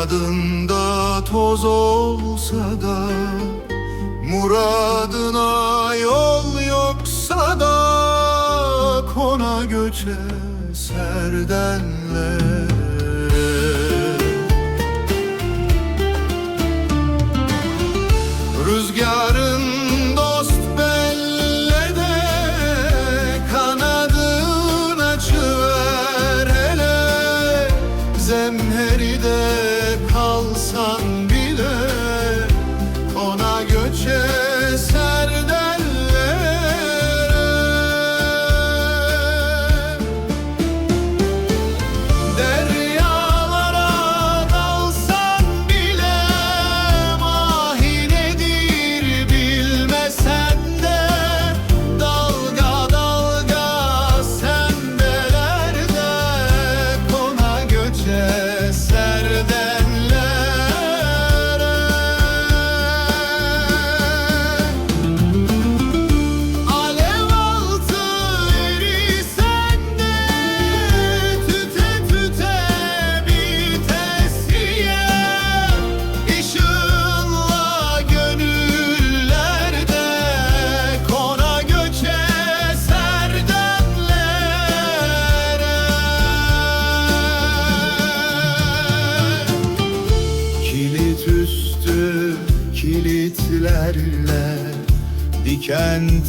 Kanadında toz olsa da Muradına yol yoksa da Kona göçe serdenler.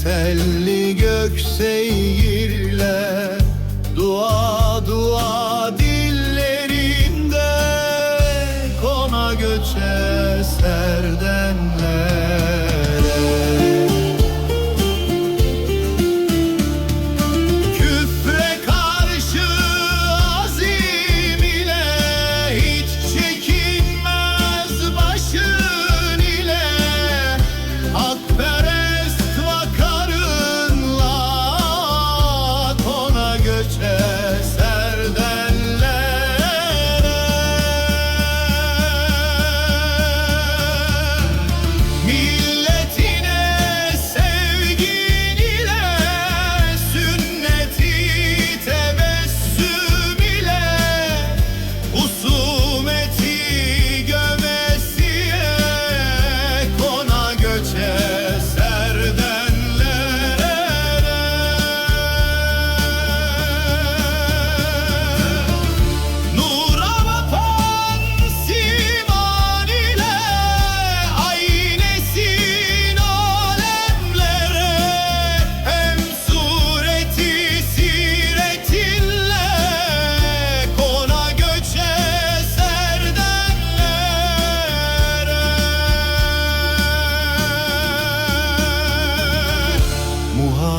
telli gök seyirle Dua dua dillerinde Kona göçe serdenler.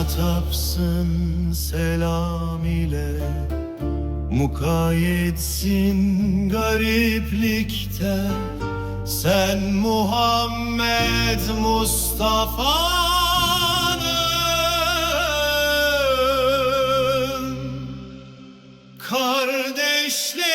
Muhatapsın selam ile Mukayyetsin gariplikte. Sen Muhammed Mustafa'nın Kardeşlik